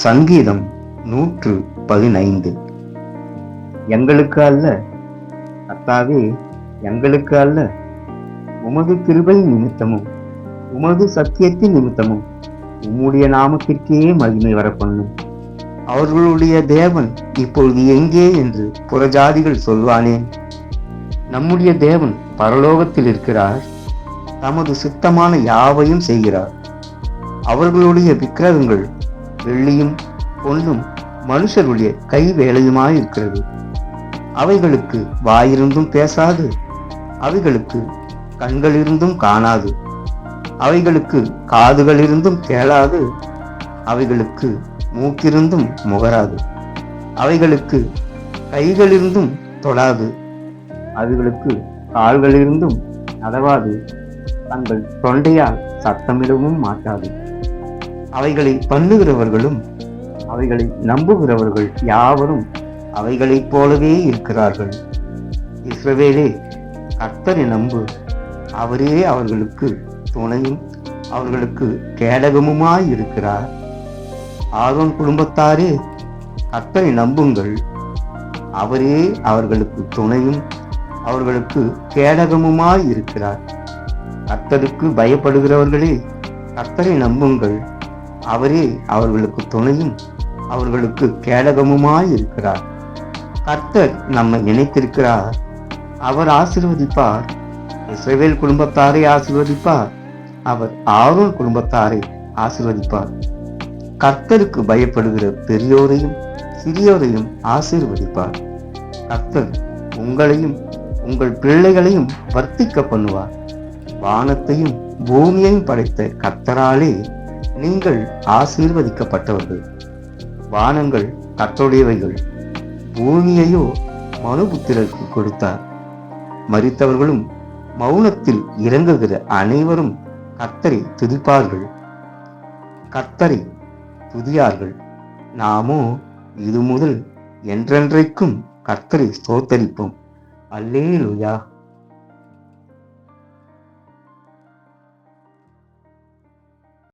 சங்கீதம் நூற்று பதினைந்து. எங்களுக்கு அல்ல அத்தாவே எங்களுக்கு அல்ல உமது கிருபை நிமித்தமும் உமது சத்தியத்தின் நிமித்தமும் உம்முடைய நாமத்திற்கே மகிமை வர பண்ணும் அவர்களுடைய தேவன் இப்பொழுது எங்கே என்று புறஜாதிகள் சொல்வானேன் நம்முடைய தேவன் பரலோகத்தில் இருக்கிறார் தமது சித்தமான யாவையும் செய்கிறார். அவர்களுடைய விக்கிரகங்கள் வெள்ளியும் பொன்னும் மனுஷருடைய கை வேலையுமாயிருக்கிறது அவைகளுக்கு வாயிருந்தும் பேசாது அவைகளுக்கு கண்களிருந்தும் காணாது அவைகளுக்கு காதுகளிருந்தும் கேளாது அவைகளுக்கு மூக்கிருந்தும் முகராது அவைகளுக்கு கைகளிருந்தும் தொடாது அவைகளுக்கு கால்களிருந்தும் நடவாது தங்கள் தொண்டையால் சத்தமிடவும் மாட்டாது. அவைகளை பண்ணுகிறவர்களும் அவைகளை நம்புகிறவர்கள் யாவரும் அவைகளைப் போலவே இருக்கிறார்கள். இஸ்ரவேலே கர்த்தரை நம்பு. அவரே அவர்களுக்கு துணையும் அவர்களுக்கு கேடகமுமாய் இருக்கிறார். ஆரோன் குடும்பத்தாரே கர்த்தரை நம்புங்கள். அவரே அவர்களுக்கு துணையும் அவர்களுக்கு கேடகமுமாய் இருக்கிறார். கர்த்தருக்கு பயப்படுகிறவர்களே கர்த்தரை நம்புங்கள். அவரே அவர்களுக்கு துணையும் அவர்களுக்கு கேடகமுமாய் இருக்கிறார். கர்த்தர் நம்மை நினைத்திருக்கிறார் அவர் ஆசிர்வதிப்பார். இஸ்ரவேல் குடும்பத்தாரை ஆசிர்வதிப்பார். அவர் ஆரோன் குடும்பத்தாரை ஆசிர்வதிப்பார். கர்த்தருக்கு பயப்படுகிற பெரியோரையும் சிறியோரையும் ஆசீர்வதிப்பார். கர்த்தர் உங்களையும் உங்கள் பிள்ளைகளையும் வர்த்திக்க பண்ணுவார். வானத்தையும் பூமியையும் படைத்த கர்த்தராலே நீங்கள் ஆசீர்வதிக்கப்பட்டவர்கள். வானங்கள் கர்த்தருடையவைகள் பூமியையோ மனுபுத்திரருக்கு கொடுத்தார். மறித்தவர்களும் மௌனத்தில் இறங்குகிற அனைவரும் கத்தரை துதிப்பார்கள். கத்தரை துதியார்கள். நாமோ இது முதல் என்றென்றைக்கும் கத்தரை ஸ்தோத்தரிப்போம். அல்லேலுயா.